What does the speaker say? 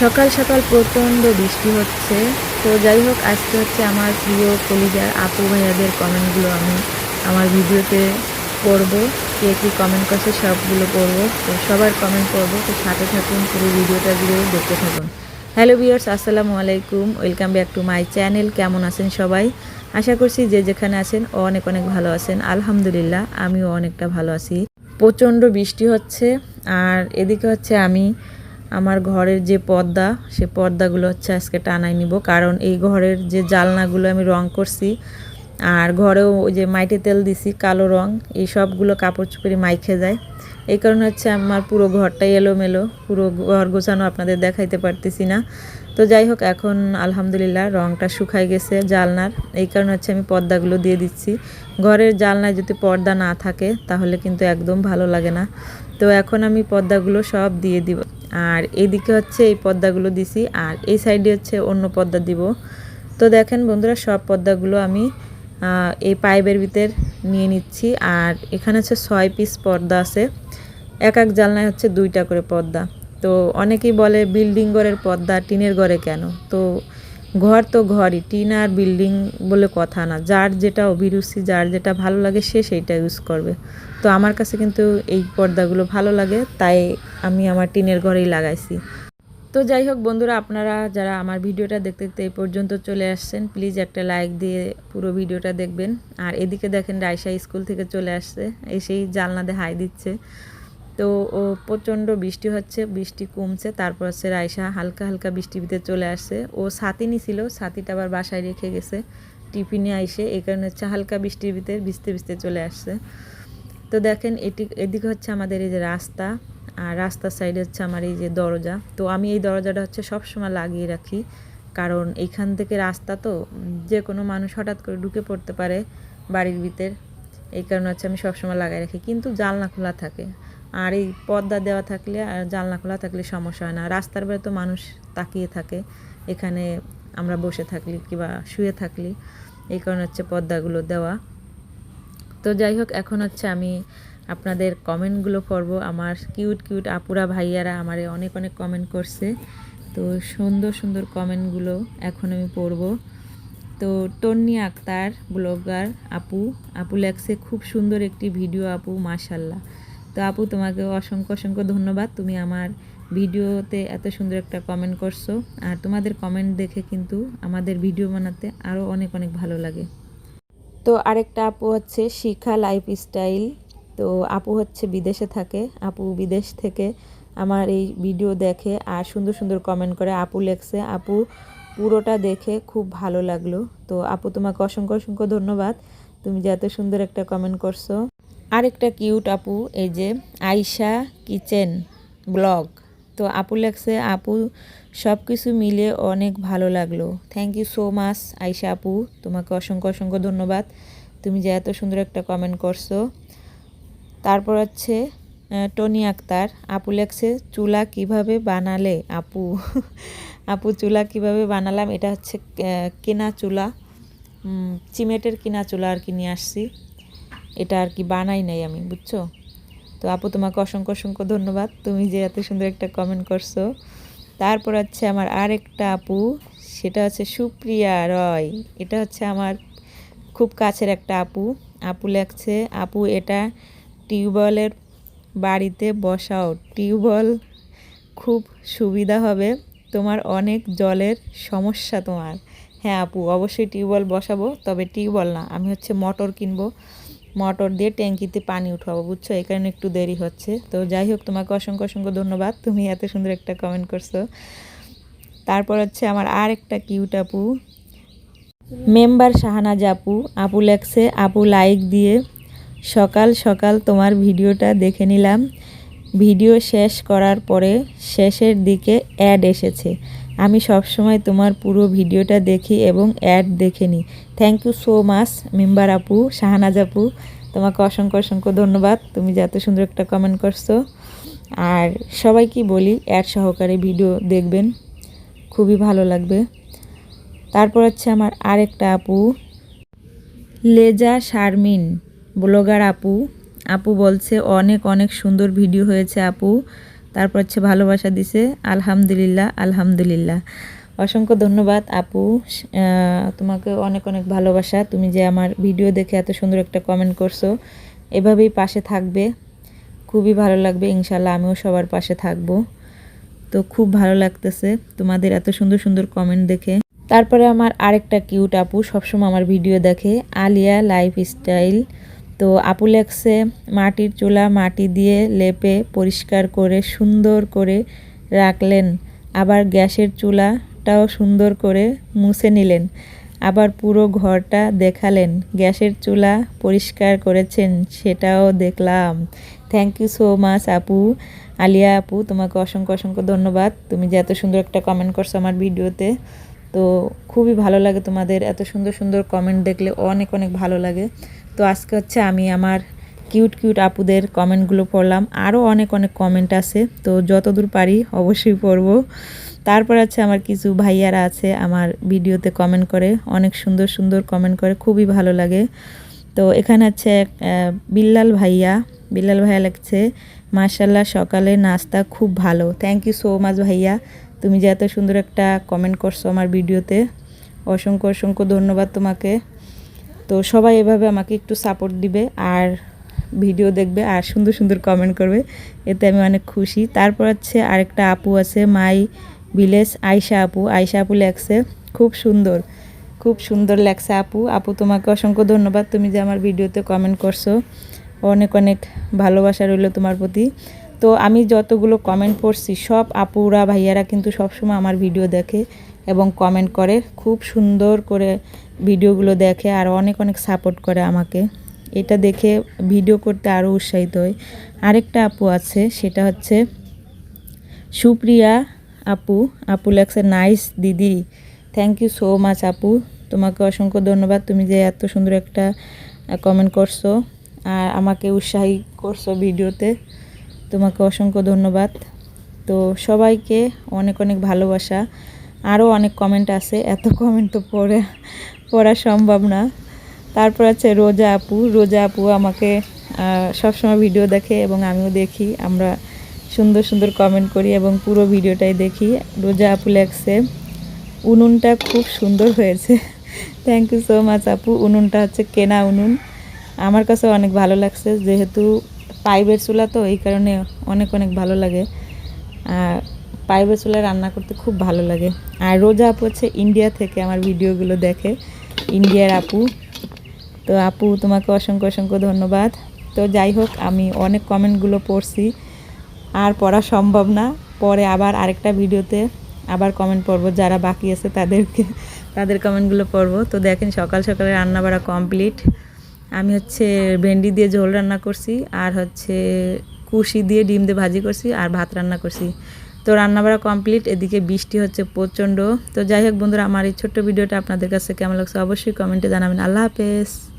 সকাল সকাল প্রচণ্ড বৃষ্টি হচ্ছে। তো যাই হোক, আজকে হচ্ছে আমার প্রিয় কলিজার আপু ভাইয়াদের কমেন্টগুলো আমি আমার ভিডিওতে পড়ব, কে কী কমেন্ট করছে সবগুলো পড়ব। তো সবার কমেন্ট পড়ব, তো সাথে থাকুন, পুরো ভিডিওটা জুড়ে দেখতে থাকুন। হ্যালো ভিউয়ার্স আসসালামু আলাইকুম welcome back to my channel কেমন আছেন সবাই? আশা করছি যে যেখানে আছেন অনেক অনেক ভালো আছেন। আলহামদুলিল্লাহ, আমিও অনেকটা ভালো আছি। প্রচণ্ড বৃষ্টি হচ্ছে, আর এদিকে হচ্ছে আমি আমার ঘরের যে পর্দা, সে পর্দাগুলো হচ্ছে আজকে টানাই নিব। কারণ এই ঘরের যে জালনাগুলো আমি রং করছি, আর ঘরেও ওই যে মাইটে তেল দিছি, কালো রং, এই সবগুলো কাপড় চুপড়ি মাইখে যায়। এই কারণে হচ্ছে আমার পুরো ঘরটাই এলোমেলো, পুরো ঘর গোছানো আপনাদের দেখাইতে পারতেছি না। তো যাই হোক, এখন আলহামদুলিল্লাহ রংটা শুকাই গেছে জালনার। এই কারণে হচ্ছে আমি পর্দাগুলো দিয়ে দিচ্ছি। ঘরের জালনায় যদি পর্দা না থাকে, তাহলে কিন্তু একদম ভালো লাগে না। তো এখন আমি পর্দাগুলো সব দিয়ে দিব। আর এইদিকে হচ্ছে এই পর্দাগুলো দিছি, আর এই সাইডে হচ্ছে অন্য পর্দা দিব। তো দেখেন বন্ধুরা, সব পর্দাগুলো আমি এই পাইপের ভিতর নিয়ে নিচ্ছি। আর এখানে হচ্ছে ছয় পিস পর্দা আছে। এক এক জানলায় হচ্ছে দুইটা করে পর্দা তো অনেকেই বলে, বিল্ডিং ঘরের পর্দা টিনের ঘরে কেন? তো ঘর তো ঘরই, টিন আর বিল্ডিং বলে কথা না। যার যেটা অভিরুচি, যার যেটা ভালো লাগে, সে সেইটা ইউজ করবে। তো আমার কাছে কিন্তু এই পর্দাগুলো ভালো লাগে, তাই আমি আমার টিনের ঘরেই লাগাইছি। তো যাই হোক বন্ধুরা, আপনারা যারা আমার ভিডিওটা দেখতে দেখতে এই পর্যন্ত চলে আসছেন প্লিজ একটা লাইক দিয়ে পুরো ভিডিওটা দেখবেন। আর এদিকে দেখেন রায়সা স্কুল থেকে চলে আসছে, এসেই জালনাতে হাই দিচ্ছে। তো প্রচণ্ড বৃষ্টি হচ্ছে, বৃষ্টি কমছে, তারপর হচ্ছে রায়সা হালকা হালকা বৃষ্টির ভিতরে চলে আসছে। ও ছাতি নিছিল ছাতিটা আবার বাসায় রেখে গেছে, টিফিনে আইসে, এই কারণে হচ্ছে হালকা বৃষ্টির ভিতরে ভিজতে ভিজতে চলে আসছে। তো দেখেন, এটি, এদিকে হচ্ছে আমাদের এই যে রাস্তা, আর রাস্তার সাইডে হচ্ছে আমার এই যে দরজা। তো আমি এই দরজাটা হচ্ছে সবসময় লাগিয়ে রাখি, কারণ এইখান থেকে রাস্তা তো, যে কোনো মানুষ হঠাৎ করে ঢুকে পড়তে পারে বাড়ির ভিতর, এই কারণে হচ্ছে আমি সবসময় লাগাই রাখি। কিন্তু জানলা খোলা থাকে আর এই পর্দা দেওয়া থাকলে আর জানলা খোলা থাকলে সমস্যা হয় না। রাস্তার বেড়ে তো মানুষ তাকিয়ে থাকে, এখানে আমরা বসে থাকলি কিংবা শুয়ে থাকলি, এই কারণে হচ্ছে পর্দাগুলো দেওয়া। তো যাই হোক, এখন হচ্ছে আমি আপনাদের কমেন্টগুলো পড়ব। আমার কিউট কিউট আপুরা, ভাইয়ারা আমারে অনেক অনেক কমেন্ট করছে। তো সুন্দর সুন্দর কমেন্টগুলো এখন আমি পড়ব। তো টন্নি আক্তার, ব্লগার, আপু আপু লেখছে, খুব সুন্দর একটি ভিডিও আপু, মাশাল্লাহ। তো আপু তোমাকে অসংখ্য অসংখ্য ধন্যবাদ। তুমি আমার ভিডিওতে এত সুন্দর একটা কমেন্ট করছ। আর তোমাদের কমেন্ট দেখে কিন্তু আমাদের ভিডিও বানাতে আরও অনেক অনেক ভালো লাগে। তো আরেকটা আপু হচ্ছে শিখা লাইফ স্টাইল তো আপু হচ্ছে বিদেশে থাকে। আপু বিদেশ থেকে আমার এই ভিডিও দেখে আর সুন্দর সুন্দর কমেন্ট করে আপু লেখছে। আপু, পুরোটা দেখে খুব ভালো লাগল। তো আপু, তোমাকে অসংখ্য অসংখ্য ধন্যবাদ। তুমি যে এত সুন্দর একটা কমেন্ট করছ। আরেকটা কিউট আপু, এই যে আয়শা কিচেন ব্লগ। তো আপু লেখছে, আপু সব কিছু মিলে অনেক ভালো লাগল। Thank you so much Ayesha আপু। তোমাকে অসংখ্য অসংখ্য ধন্যবাদ। তুমি যে এত সুন্দর একটা কমেন্ট করছ। তারপর হচ্ছে টনি আক্তার, আপু লেখছে, চুলা কীভাবে বানালে আপু? আপু, চুলা কীভাবে বানালাম? এটা হচ্ছে কেনা চুলা। চিমেটের কিনা চুলা আর কি নিয়ে আসছি। এটা আর কি বানাই নাই আমি, বুঝছ? তো আপু, তোমাকে অসংখ্য অসংখ্য ধন্যবাদ। তুমি যে এত সুন্দর একটা কমেন্ট করছ। তারপর হচ্ছে আমার আরেকটা আপু, সেটা হচ্ছে সুপ্রিয়া রয়। এটা হচ্ছে আমার খুব কাছের একটা আপু। আপু লেখছে, আপু, এটা টিউবওয়েলের বাড়িতে বসাও। টিউবওয়েল খুব সুবিধা হবে। তোমার অনেক জলের সমস্যা তোমার। হ্যাঁ আপু, অবশ্যই টিউবওয়েল বসাবো, তবে টিউবওয়েল না, আমি হচ্ছে মোটর কিনবো। মোটর দিয়ে ট্যাঙ্কিতে পানি উঠাবো, বুঝছ? এই কারণে একটু দেরি হচ্ছে। তো যাই হোক, তোমাকে অসংখ্য অসংখ্য ধন্যবাদ। তুমি এত সুন্দর একটা কমেন্ট করছ। তারপর হচ্ছে আমার আর একটা কিউট আপু। মেম্বার শাহানাজ আপু আপু লেখছে, আপু লাইক দিয়ে সকাল সকাল তোমার ভিডিওটা দেখে নিলাম। ভিডিও শেষ করার পরে শেষের দিকে অ্যাড এসেছে। আমি সবসময় তোমার পুরো ভিডিওটা দেখি এবং অ্যাড দেখে নিই। Thank you so much member আপু, শাহানাজ আপু। তোমাকে অসংখ্য অসংখ্য ধন্যবাদ। তুমি যে এত সুন্দর একটা কমেন্ট করছ। আর সবাইকে বলি, অ্যাড সহকারে ভিডিও দেখবেন। খুবই ভালো লাগবে। তারপর হচ্ছে আমার আরেকটা আপু। লেজা শারমিন, ব্লগার আপু। আপু বলছে, অনেক অনেক সুন্দর ভিডিও হয়েছে আপু। তারপর হচ্ছে ভালোবাসা দিছে, আলহামদুলিল্লাহ আলহামদুলিল্লাহ। অসংখ্য ধন্যবাদ আপু। তোমাকে অনেক অনেক ভালোবাসা। তুমি যে আমার ভিডিও দেখে এত সুন্দর একটা কমেন্ট করছ, এভাবেই পাশে থাকবে। খুবই ভালো লাগবে ইনশাল্লাহ আমিও সবার পাশে থাকব। তো খুব ভালো লাগতেছে তোমাদের এত সুন্দর সুন্দর কমেন্ট দেখে। তারপরে আমার আরেকটা কিউট আপু সবসময় আমার ভিডিও দেখে, আলিয়া লাইফ স্টাইল তো আপু লেখছে মাটির চুলা মাটি দিয়ে লেপে পরিষ্কার করে সুন্দর করে রাখলেন। আবার গ্যাসের চুলাটাও সুন্দর করে মুছে নিলেন। আবার পুরো ঘরটা দেখালেন। গ্যাসের চুলা পরিষ্কার করেছেন, সেটাও দেখলাম। থ্যাংক ইউ সো মাচ আপু। আলিয়া আপু, তোমাকে অসংখ্য অসংখ্য ধন্যবাদ। তুমি যে এত সুন্দর একটা কমেন্ট করছ আমার ভিডিওতে তো খুবই ভালো লাগে তোমাদের। এত সুন্দর সুন্দর কমেন্ট দেখলে অনেক অনেক ভালো লাগে। তো আজকে হচ্ছে আমি আমার কিউট কিউট আপুদের কমেন্টগুলো পড়লাম। আরও অনেক অনেক কমেন্ট আছে, তো যতদূর পারি অবশ্যই পড়ব। তারপর আছে আমার কিছু ভাইয়ারা আছে, আমার ভিডিওতে কমেন্ট করে, অনেক সুন্দর সুন্দর কমেন্ট করে, খুবই ভালো লাগে। তো এখানে আছে বিল্লাল ভাইয়া। বিল্লাল ভাইয়া লাগছে মার্শাল্লাহ সকালে নাস্তা খুব ভালো। থ্যাংক ইউ সো মাচ ভাইয়া। তুমি যে এত সুন্দর একটা কমেন্ট করছ আমার ভিডিওতে, অসংখ্য অসংখ্য ধন্যবাদ তোমাকে। তো সবাই এভাবে আমাকে একটু সাপোর্ট দিবে আর ভিডিও দেখবে আর সুন্দর সুন্দর কমেন্ট করবে, এতে আমি অনেক খুশি। তারপর হচ্ছে আরেকটা আপু আছে, মাই ভিলেজ, আয়শা আপু। আয়শা আপু লেখছে, খুব সুন্দর খুব সুন্দর লাগছে আপু। আপু, তোমাকে অসংখ্য ধন্যবাদ। তুমি যে আমার ভিডিওতে কমেন্ট করছ, অনেক অনেক ভালোবাসা রইল তোমার প্রতি। তো আমি যতগুলো কমেন্ট পড়ছি, সব আপুরা, ভাইয়ারা কিন্তু সবসময় আমার ভিডিও দেখে এবং কমেন্ট করে। খুব সুন্দর করে ভিডিওগুলো দেখে আর অনেক অনেক সাপোর্ট করে আমাকে। এটা দেখে ভিডিও করতে আরও উৎসাহিত হয় আরেকটা আপু আছে, সেটা হচ্ছে, সুপ্রিয়া আপু আপু লেখছে নাইস দিদি থ্যাংক ইউ সো মাচ আপু। তোমাকে অসংখ্য ধন্যবাদ, তুমি যে এত সুন্দর একটা কমেন্ট করছ আর আমাকে উৎসাহী করছ ভিডিওতে তোমাকে অসংখ্য ধন্যবাদ। তো সবাইকে অনেক অনেক ভালোবাসা। আরও অনেক কমেন্ট আছে। এত কমেন্ট তো পড়ে, পড়া সম্ভব না। তারপর আছে রোজা আপু। রোজা আপু আমাকে সবসময় ভিডিও দেখে এবং আমিও দেখি। আমরা সুন্দর সুন্দর কমেন্ট করি এবং পুরো ভিডিওটাই দেখি। রোজা আপু লেখছে, উনুনটা খুব সুন্দর হয়েছে। থ্যাংক ইউ সো মাচ আপু। উনুনটা হচ্ছে কেনা উনুন। আমার কাছে অনেক ভালো লাগছে। যেহেতু পাইপের চুলা তো এই কারণে অনেক অনেক ভালো লাগে। আর পাইপের চুলায় রান্না করতে খুব ভালো লাগে। আর রোজা আপু হচ্ছে ইন্ডিয়া থেকে আমার ভিডিওগুলো দেখে। ইন্ডিয়ার আপু। তো আপু, তোমাকে অসংখ্য অসংখ্য ধন্যবাদ। তো যাই হোক, আমি অনেক কমেন্টগুলো পড়ছি। আর পড়া সম্ভব না। পরে আবার আরেকটা ভিডিওতে আবার কমেন্ট পড়ব। যারা বাকি আছে তাদেরকে, তাদের কমেন্টগুলো পড়ব। তো দেখেন সকাল সকালে রান্না বাড়া কমপ্লিট। আমি হচ্ছে ভেন্ডি দিয়ে ঝোল রান্না করছি, আর হচ্ছে কুশি দিয়ে ডিম দিয়ে ভাজি করছি, আর ভাত রান্না করছি। তো রান্না বাড়া কমপ্লিট, এদিকে বৃষ্টি হচ্ছে প্রচণ্ড। তো যাই হোক বন্ধুরা, আমার এই ছোট্ট ভিডিওটা আপনাদের কাছে কেমন লাগছে অবশ্যই কমেন্টে জানাবেন। আল্লাহ হাফেজ।